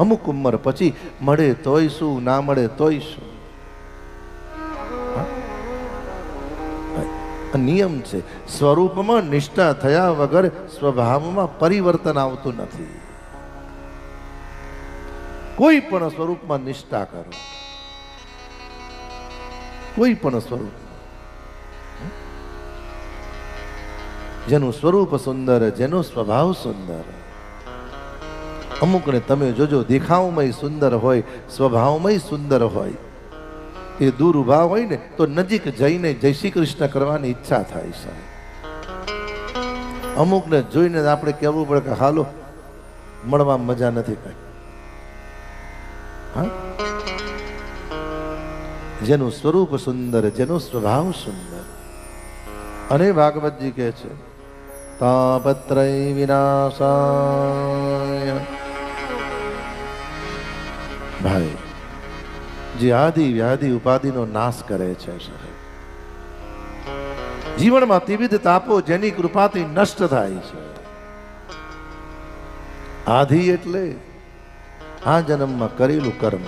અમુક ઉંમર પછી મળે તોય શું, ના મળે તોય શું? નિયમ છે. સ્વરૂપમાં નિષ્ઠા થયા વગર સ્વભાવમાં પરિવર્તન આવતું નથી. કોઈ પણ સ્વરૂપમાં નિષ્ઠા કરો. કોઈ પણ સ્વરૂપ. જેનું સ્વરૂપ સુંદર, જેનો સ્વભાવ સુંદર. અમુકને તમે જોજો, દેખાવમય સુંદર હોય, સ્વભાવમય સુંદર હોય. એ દૂર ઊભા હોય ને તો નજીક જઈને જય શ્રી કૃષ્ણ કરવાની ઈચ્છા થાય છે. અમુકને જોઈને આપણે કહેવું પડે કે હાલો મળવા મજા નથી કઈ. હા? જેનું સ્વરૂપ સુંદર, જેનો સ્વભાવ સુંદર. અને ભાગવતજી કહે છે, તાપત્રય વિનાશાય. ભાઈ, જે આદિ વ્યાધિ ઉપાધિનો નાશ કરે છે સાહેબ. જીવનમાં ત્રિવિધ તાપો જેની કૃપાથી નષ્ટ થાય છે. આધિ એટલે આ જન્મમાં કરેલું કર્મ.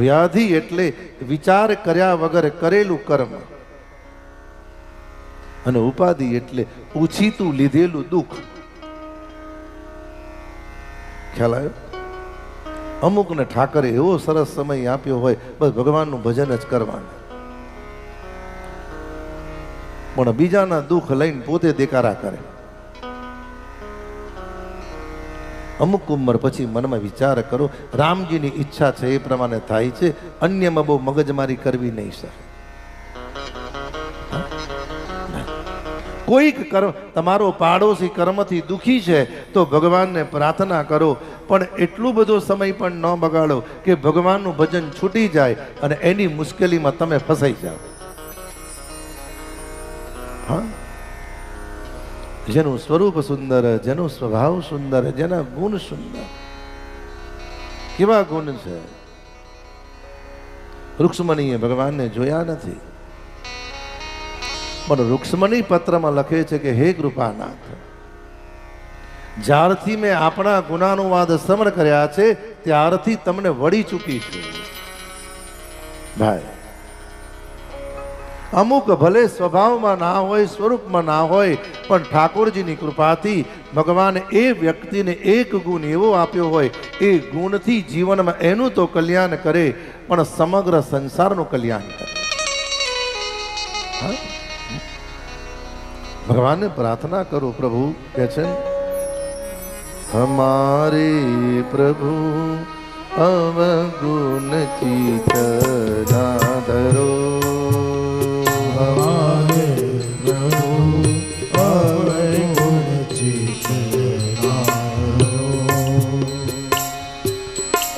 વ્યાધિ એટલે વિચાર કર્યા વગર કરેલું કર્મ. અને ઉપાધિ એટલે ઉછીતું લીધેલું દુઃખ. ખ્યાલ આવ્યો? અમુકને ઠાકરે એવો સરસ સમય આપ્યો હોય, બસ ભગવાનનું ભજન જ કરવાનું. પણ બીજાના દુઃખ લઈને પોતે દેકારા કરે. અમુક ઉંમર પછી મનમાં વિચાર કરો, રામજીની ઈચ્છા છે એ પ્રમાણે થાય છે, અન્યમાં બહુ મગજમારી કરવી નહીં સર. કોઈક કર્મ, તમારો પાડોશી કર્મથી દુઃખી છે, તો ભગવાનને પ્રાર્થના કરો. પણ એટલું બધો સમય પણ ન બગાડો કે ભગવાનનું ભજન છૂટી જાય અને એની મુશ્કેલીમાં તમે ફસાઈ જાઓ. હા? જેનું સ્વરૂપ સુંદર, જેનો સ્વભાવ સુંદર, જેના ગુણ સુંદર. કેવા ગુણ છે? રૂક્ષ્મણીએ ભગવાનને જોયા નથી. પણ રૂક્ષ્મણી પત્રમાં લખે છે કે, હે કૃપાનાથ, જ્યારથી મેં આપણા ગુનાનુવાદ સમર કર્યા છે, ત્યારથી તમને વળી ચૂકી છું ભાઈ, અમુક ભલે સ્વભાવમાં ના હોય, સ્વરૂપમાં ના હોય, પણ ઠાકોરજીની કૃપાથી ભગવાન એ વ્યક્તિને એક ગુણ એવો આપ્યો હોય, એ ગુણથી જીવનમાં એનું તો કલ્યાણ કરે, પણ સમગ્ર સંસારનું કલ્યાણ કરે હા? ભગવાનને પ્રાર્થના કરો પ્રભુ કે છે હમારે પ્રભુ અવગુણ ચિત ના ધરો હમારે પ્રભુ અવગુણ ચિત્ત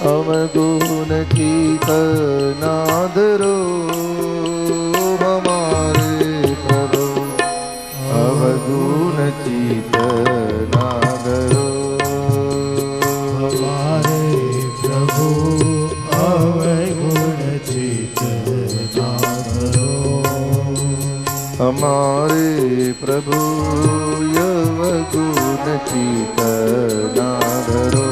અવગુણ ચિત આવે પ્રભુ યવગુણ ચિતના ધરો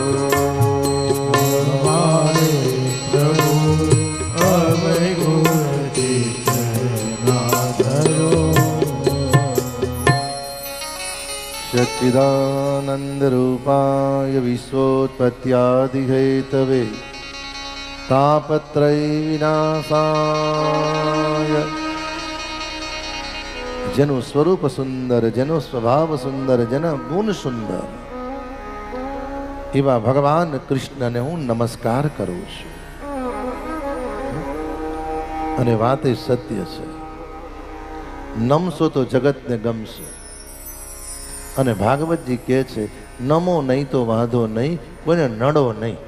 આવે પ્રભુ અવગુણ ચિતના ધરો સચ્ચિદાનંદરૂપાય વિશ્વોત્પત્યાદિહેતવે તાપત્રય વિનાશા જેનું સ્વરૂપ સુંદર જેનો સ્વભાવ સુંદર જેના ગુણ સુંદર એવા ભગવાન કૃષ્ણને હું નમસ્કાર કરું છું અને વાત એ સત્ય છે નમશો તો જગતને ગમશે અને ભાગવતજી કહે છે નમો નહીં તો વાંધો નહીં કોઈને નડો નહીં